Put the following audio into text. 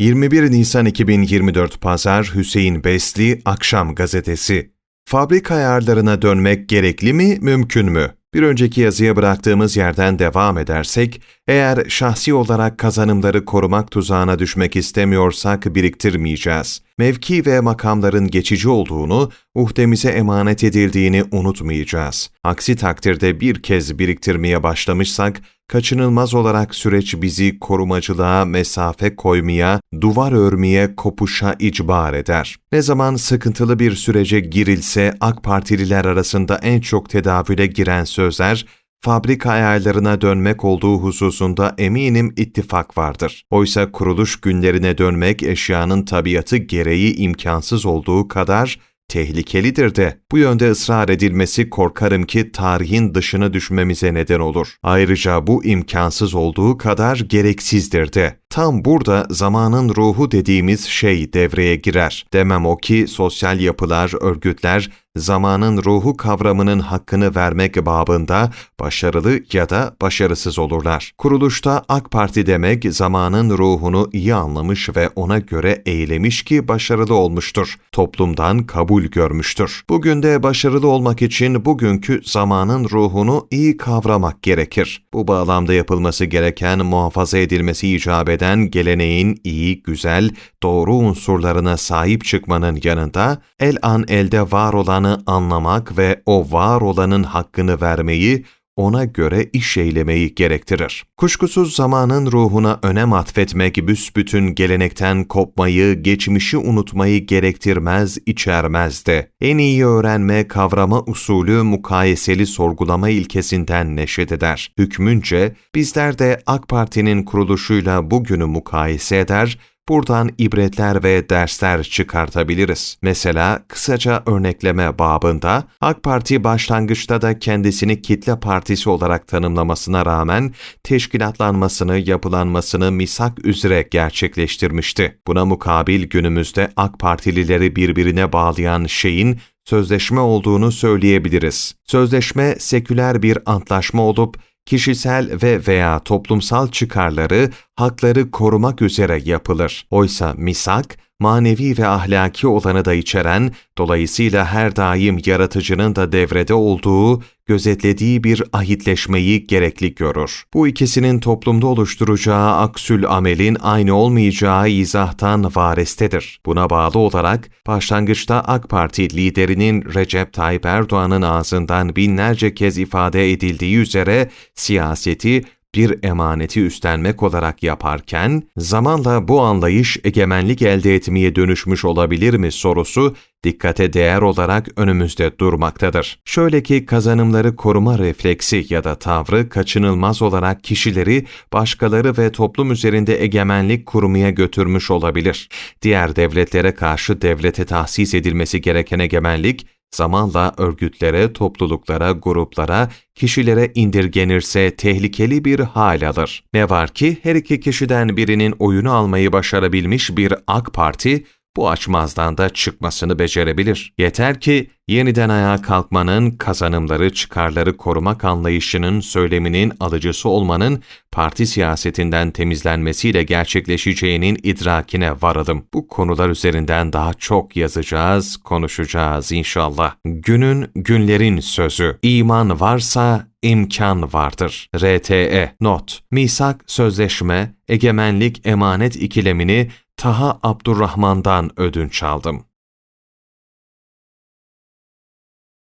21 Nisan 2024 Pazar Hüseyin Besli Akşam Gazetesi Fabrika ayarlarına dönmek gerekli mi, mümkün mü? Bir önceki yazıya bıraktığımız yerden devam edersek, eğer şahsi olarak kazanımları korumak tuzağına düşmek istemiyorsak biriktirmeyeceğiz. Mevki ve makamların geçici olduğunu, uhdemize emanet edildiğini unutmayacağız. Aksi takdirde bir kez biriktirmeye başlamışsak, kaçınılmaz olarak süreç bizi korumacılığa mesafe koymaya, duvar örmeye, kopuşa icbar eder. Ne zaman sıkıntılı bir sürece girilse AK Partililer arasında en çok tedavüle giren sözler, fabrika ayarlarına dönmek olduğu hususunda eminim ittifak vardır. Oysa kuruluş günlerine dönmek eşyanın tabiatı gereği imkansız olduğu kadar tehlikelidir de. Bu yönde ısrar edilmesi korkarım ki tarihin dışına düşmemize neden olur. Ayrıca bu imkansız olduğu kadar gereksizdir de. Tam burada zamanın ruhu dediğimiz şey devreye girer. Demem o ki sosyal yapılar, örgütler zamanın ruhu kavramının hakkını vermek babında başarılı ya da başarısız olurlar. Kuruluşta AK Parti demek zamanın ruhunu iyi anlamış ve ona göre eylemiş ki başarılı olmuştur. Toplumdan kabul görmüştür. Bugün de başarılı olmak için bugünkü zamanın ruhunu iyi kavramak gerekir. Bu bağlamda yapılması gereken muhafaza edilmesi icap eden geleneğin iyi, güzel, doğru unsurlarına sahip çıkmanın yanında el an elde var olanı anlamak ve o var olanın hakkını vermeyi, ona göre iş eylemeyi gerektirir. Kuşkusuz zamanın ruhuna önem atfetmek büsbütün gelenekten kopmayı, geçmişi unutmayı gerektirmez, içermez de. En iyi öğrenme, kavrama usulü mukayeseli sorgulama ilkesinden neşet eder. Hükmünce bizler de AK Parti'nin kuruluşuyla bugünü mukayese eder, Buradan ibretler ve dersler çıkartabiliriz. Mesela kısaca örnekleme babında AK Parti başlangıçta da kendisini kitle partisi olarak tanımlamasına rağmen teşkilatlanmasını, yapılanmasını misak üzere gerçekleştirmişti. Buna mukabil günümüzde AK Partilileri birbirine bağlayan şeyin sözleşme olduğunu söyleyebiliriz. Sözleşme seküler bir antlaşma olup kişisel ve veya toplumsal çıkarları, hakları korumak üzere yapılır. Oysa misak, manevi ve ahlaki olanı da içeren, dolayısıyla her daim yaratıcının da devrede olduğu, gözetlediği bir ahitleşmeyi gerekli görür. Bu ikisinin toplumda oluşturacağı aksül amelin aynı olmayacağı izahtan varestedir. Buna bağlı olarak başlangıçta AK Parti liderinin Recep Tayyip Erdoğan'ın ağzından binlerce kez ifade edildiği üzere siyaseti bir emaneti üstlenmek olarak yaparken, zamanla bu anlayış egemenlik elde etmeye dönüşmüş olabilir mi sorusu dikkate değer olarak önümüzde durmaktadır. Şöyle ki kazanımları koruma refleksi ya da tavrı kaçınılmaz olarak kişileri, başkaları ve toplum üzerinde egemenlik kurmaya götürmüş olabilir. Diğer devletlere karşı devlete tahsis edilmesi gereken egemenlik, zamanla örgütlere, topluluklara, gruplara, kişilere indirgenirse tehlikeli bir hal alır. Ne var ki her iki kişiden birinin oyunu almayı başarabilmiş bir AK Parti, bu açmazdan da çıkmasını becerebilir. Yeter ki yeniden ayağa kalkmanın, kazanımları, çıkarları korumak anlayışının, söyleminin alıcısı olmanın parti siyasetinden temizlenmesiyle gerçekleşeceğinin idrakine varalım. Bu konular üzerinden daha çok yazacağız, konuşacağız inşallah. Günün, günlerin sözü. İman varsa imkan vardır. RTE Not Misak, sözleşme, egemenlik, emanet ikilemini Taha Abdurrahman'dan ödünç aldım.